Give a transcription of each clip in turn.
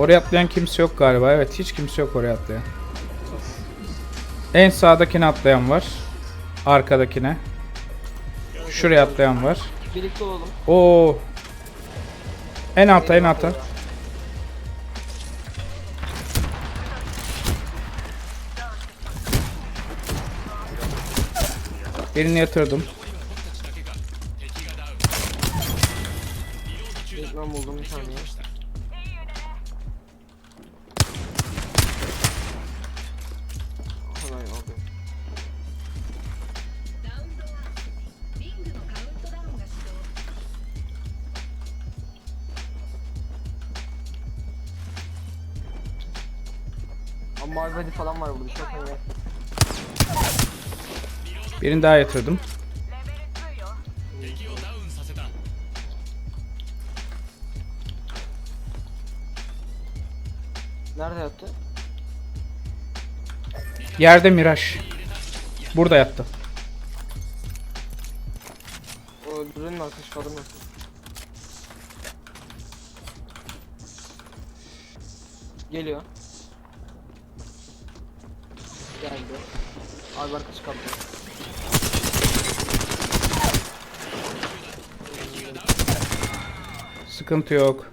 Oraya atlayan kimse yok galiba. Evet hiç kimse yok oraya atlayan. En sağdakine atlayan var. Arkadakine. Şuraya atlayan var. Birlikte olalım. Oo. En alta en alta. Birini yatırdım. Vietnam buldum bir saniye. Body falan var burada. Çok önemli. Birini daha yatırdım. Nerede yattı? Yerde Miraç. Burada yattı. O öldürenin mi arkadaş kaldı mı? Geliyor. Geldi. Abi arkadaş kaldı. Sıkıntı yok.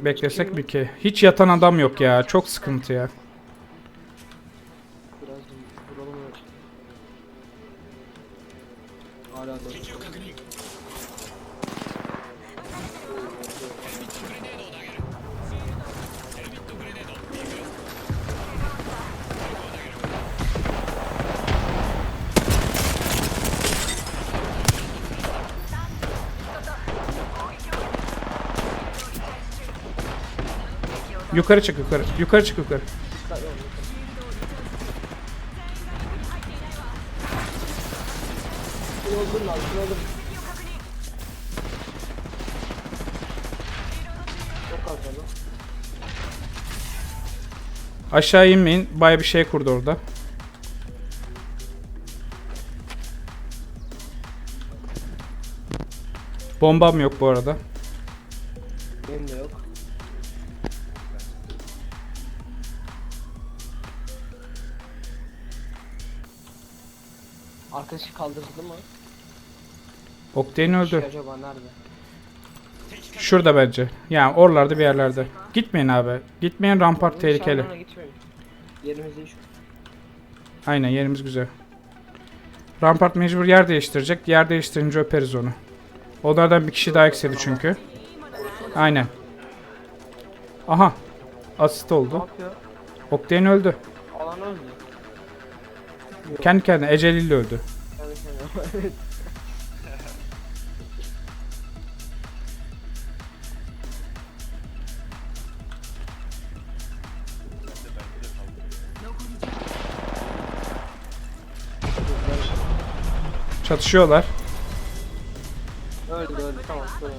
Beklesek bir ki. Hiç yatan adam yok ya. Çok sıkıntı ya. Hala da. Yukarı çık yukarı. Yukarı çık yukarı. Aşağı inmeyin. Baya bir şey kurdu orada. Bombam yok bu arada. Benim de yok. Arkadaşı kaldırıldı mı? Oktay'ın Şey öldü. acaba nerede? Şurada bence. Yani oralarda bir yerlerde. Gitmeyin abi. Gitmeyin rampart tehlikeli. Şampiyon gitmeyelim. Yerimiz iyi şu. Aynen yerimiz güzel. Rampart mecbur yer değiştirecek. Yer değiştirince öperiz onu. Onlardan bir kişi daha eksildi çünkü. Aynen. Aha. Asist Ne oldu. yapıyor? Öldü. Alan öldü. Kendi kendine eceliyle öldü. Evet evet. Çatışıyorlar. öldü öldü tamam tamam.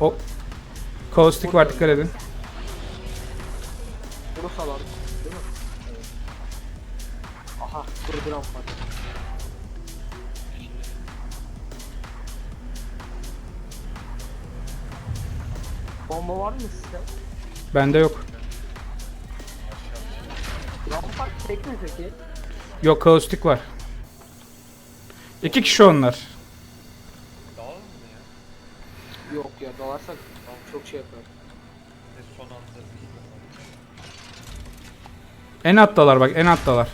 O Kaustik var dikkat edin. Bunu salan. Değil mi? Aha kuru gram var. Bomba var mı sizde? Bende yok. Rampart tek mi peki? Yok Kaustik var. İki kişi onlar. Dağılır mı ya? Yok ya dalarsak çok şey yapar. Ve son anda bir En alttalar bak en alttalar.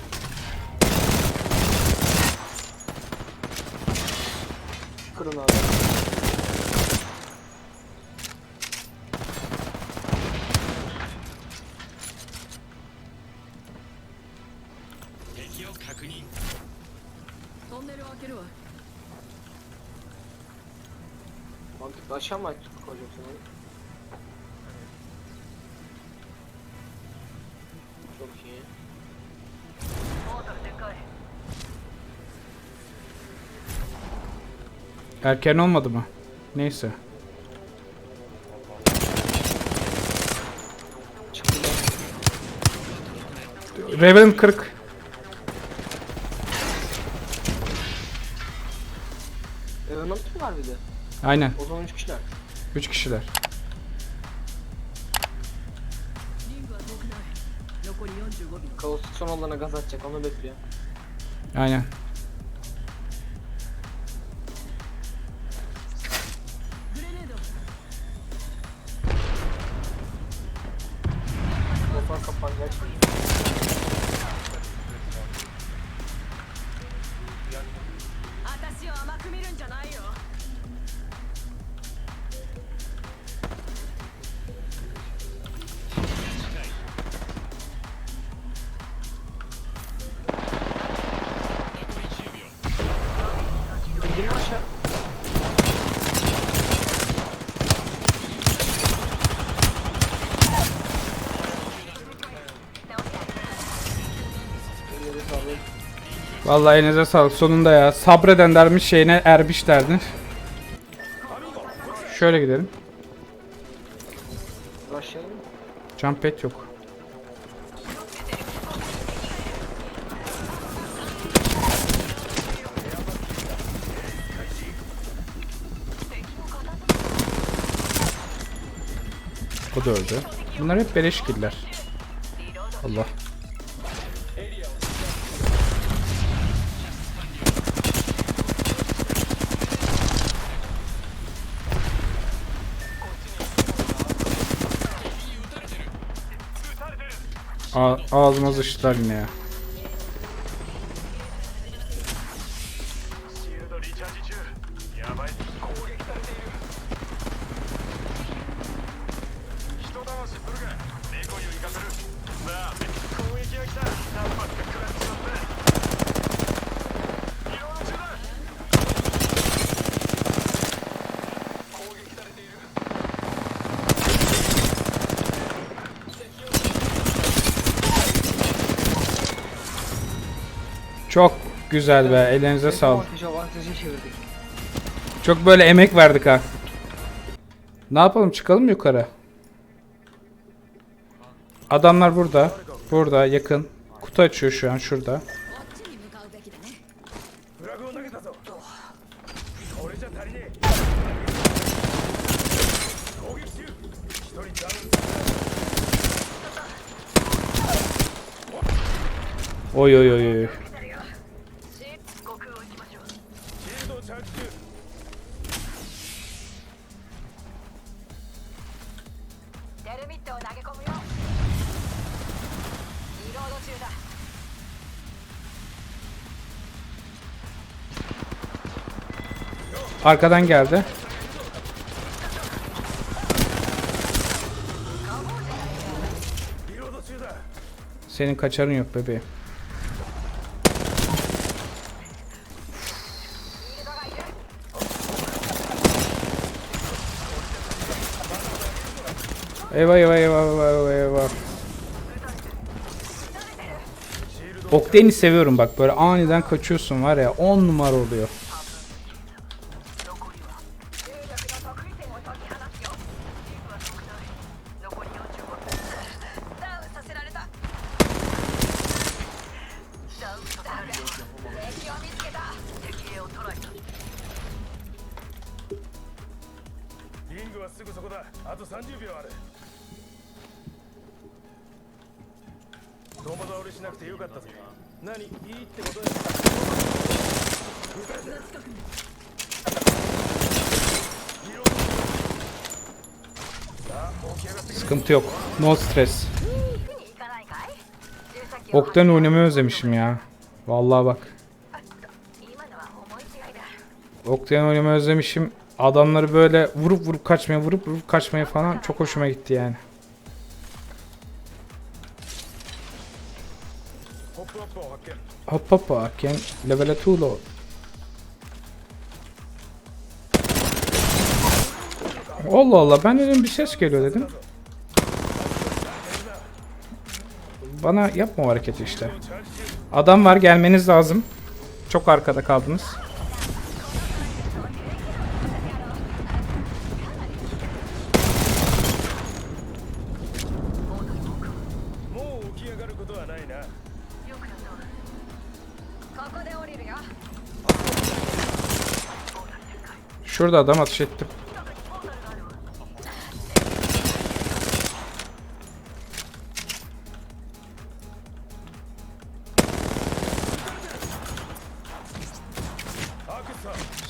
Erken olmadı mı? Neyse. Raven 40. Raven'ın mı var bir de? Aynen. O zaman 3 kişiler. 3 kişiler. Kaos son olana gaz atacak onu bekliyor. Aynen. next week. Vallahi elinize sağlık. Sonunda ya. Sabreden dermiş şeyine ermiş derdi. Şöyle gidelim. Başlayalım. mı? Jump pad yok. O da öldü. Bunlar hep beleş killer. Allah. A ağzıma sıçtılar yine ya. Çok güzel be. Ellerinize sağlık. Çok böyle emek verdik ha. Ne yapalım? Çıkalım mı yukarı? Adamlar burada. Burada yakın. Kutu açıyor şu an şurada. Oy oy oy oy. だ Arkadan geldi. Senin kaçarın yok bebeğim. Eyvah eyvah eyvah eyvah eyvah. Octane'i seviyorum bak böyle aniden kaçıyorsun var ya 10 numara oluyor. 何いいってことだ Sıkıntı yok. No stress. 行かないかい銃先を Octane oynamayı özlemişim ya. Vallahi bak. 今のは思い違いだ Octane oynamayı özlemişim. Adamları böyle vurup vurup kaçmaya, vurup vurup kaçmaya falan çok hoşuma gitti yani. Hop hop hakem level 2 lo. Allah Allah ben dedim bir ses geliyor dedim. Bana yapma o hareketi işte. Adam var gelmeniz lazım. Çok arkada kaldınız. Şurada adam atış ettim.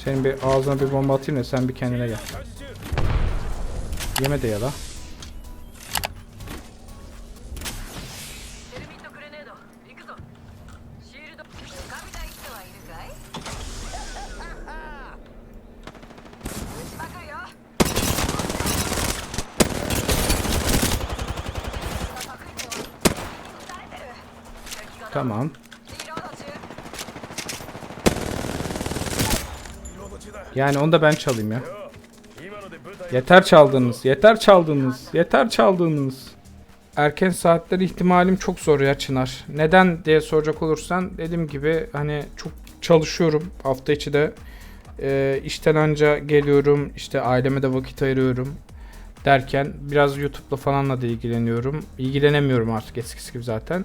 Senin bir ağzına bir bomba atayım da sen bir kendine gel. Yeme de ya la. Yani onu da ben çalayım ya. Yeter çaldınız, yeter çaldınız, yeter çaldınız. Erken saatler ihtimalim çok zor ya Çınar. Neden diye soracak olursan dediğim gibi hani çok çalışıyorum. Hafta içi de e, işten anca geliyorum, işte aileme de vakit ayırıyorum derken biraz YouTube'la falanla da ilgileniyorum. İlgilenemiyorum artık eskisi gibi zaten.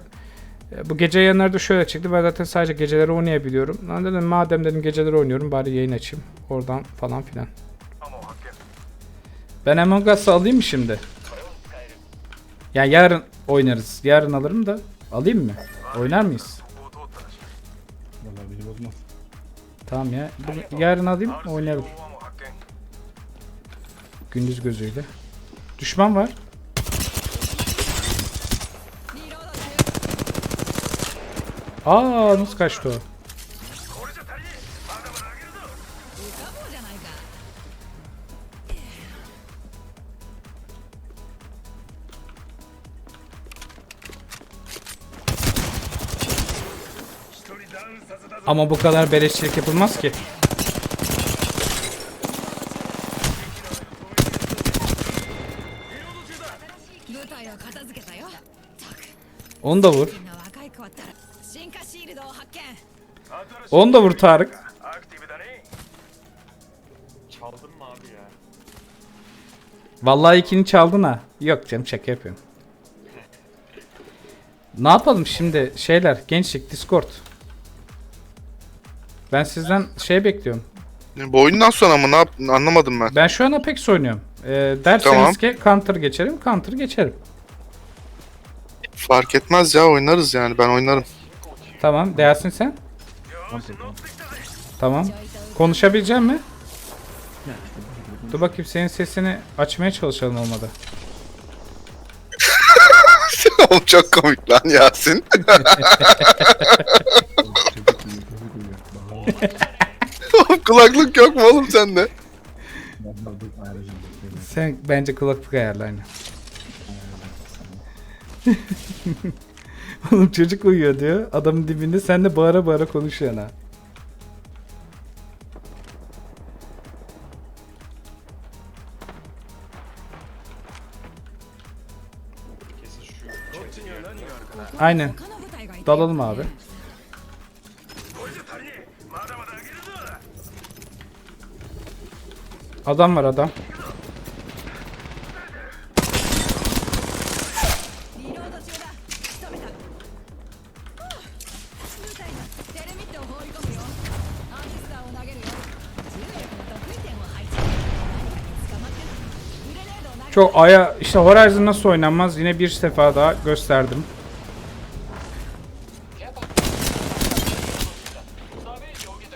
E, bu gece yayınları da şöyle çıktı. Ben zaten sadece geceleri oynayabiliyorum. Lan dedim madem dedim geceleri oynuyorum bari yayın açayım. Oradan falan filan. Ben Among Us'ı alayım mı şimdi? Yani yarın oynarız. Yarın alırım da alayım mı? Oynar mıyız? Tamam ya. Yarın alayım oynarım. Gündüz gözüyle. Düşman var. Aa nasıl kaçtı o? Ama bu kadar beleşçilik yapılmaz ki. Onu da vur. Onu da vur Tarık. Çaldın mı abi ya? Vallahi ikini çaldın ha. Yok canım şaka yapıyorum. Ne yapalım şimdi şeyler gençlik Discord. Ben sizden şey bekliyorum. Bu oyundan sonra mı ne yap anlamadım ben. Ben şu an Apex oynuyorum. Ee, derseniz Tamam. ki Counter geçerim, Counter geçerim. Fark etmez ya oynarız yani ben oynarım. Tamam dersin sen. Tamam. Konuşabilecek mi? Dur bakayım senin sesini açmaya çalışalım olmadı. Oğlum çok komik lan Yasin. Oğlum Kulaklık yok mu oğlum sende? Sen bence kulaklık ayarla aynı. Oğlum çocuk uyuyor diyor. Adamın dibinde sen de bağıra bağıra konuşuyorsun ha. Aynen. Dalalım abi. Adam var adam. Çok aya işte Horizon nasıl oynanmaz yine bir sefa daha gösterdim.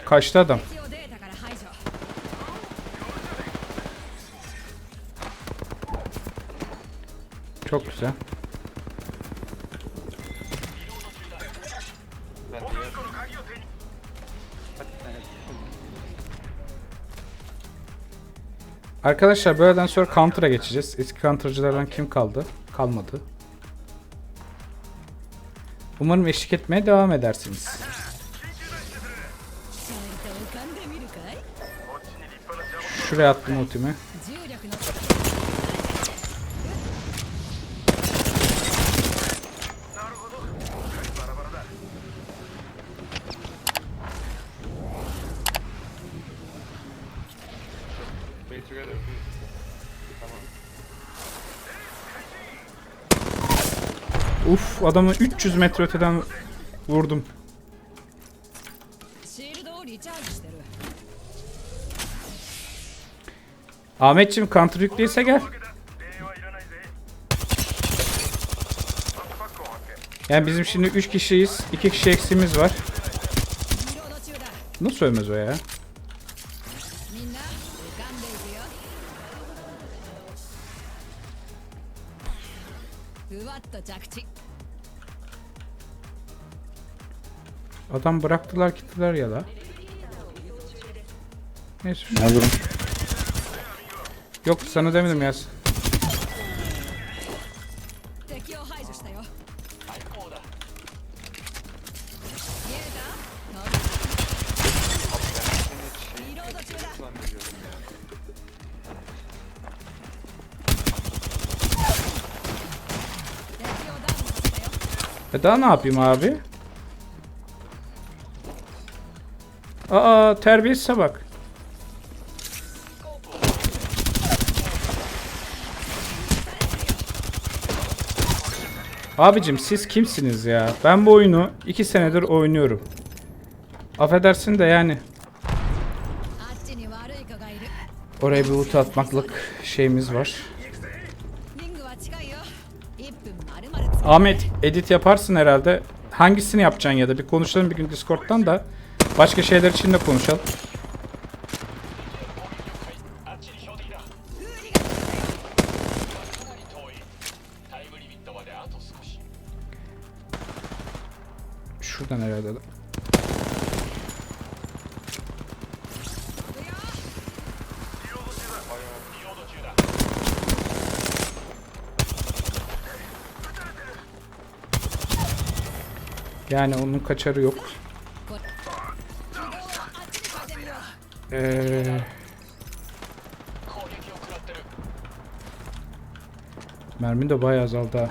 Kaçtı adam. Çok güzel. Arkadaşlar böyleden sonra counter'a geçeceğiz. Eski counter'cılardan kim kaldı? Kalmadı. Umarım eşlik etmeye devam edersiniz. Şuraya attım ultimi. adamı 300 metre öteden vurdum. Ahmetciğim counter yükleyse gel. Yani bizim şimdi 3 kişiyiz. 2 kişi eksiğimiz var. Nasıl ölmez o ya? Oradan bıraktılar gittiler ya da. Neyse. Ne durum? Yok sana demedim ya. E daha ne yapayım abi? Aa terbiyesize bak. Abicim siz kimsiniz ya? Ben bu oyunu 2 senedir oynuyorum. Affedersin de yani. Oraya bir ulti atmaklık şeyimiz var. Ahmet edit yaparsın herhalde. Hangisini yapacaksın ya da bir konuşalım bir gün Discord'dan da. Başka şeyler için de konuşalım. Şuradan herhalde. Yani onun kaçarı yok. Ee, えー、Mermin de bayağı azaldı ha.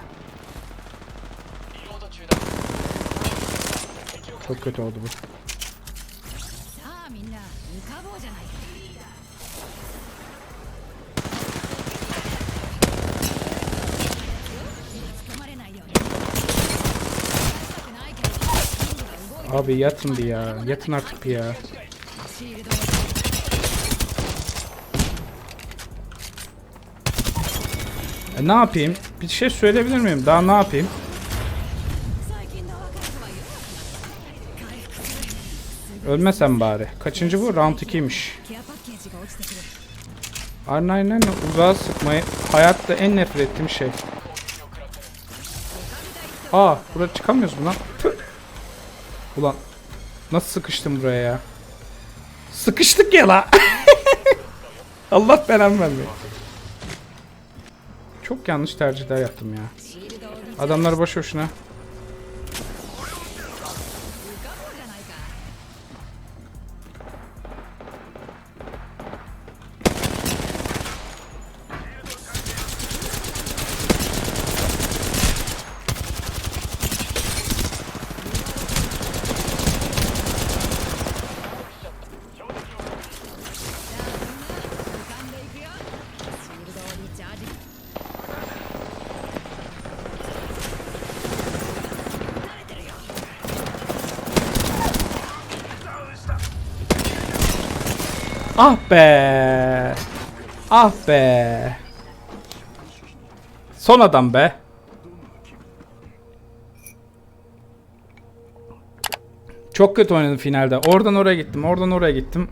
Çok kötü oldu bu. Abi yatın bir ya. Yatın artık bir ya. E, ne yapayım? Bir şey söyleyebilir miyim? Daha ne yapayım? Ölmesem bari. Kaçıncı bu? Round 2'ymiş. Arnaynen uzağa sıkmayı hayatta en nefret ettiğim şey. Aa, burada çıkamıyoruz mu lan? Püh. Ulan nasıl sıkıştım buraya ya? Sıkıştık ya la. Allah belamı vermiyor. Çok yanlış tercihler yaptım ya. Adamlar boş boşuna Ah be. Ah be. Son adam be. Çok kötü oynadım finalde. Oradan oraya gittim, oradan oraya gittim.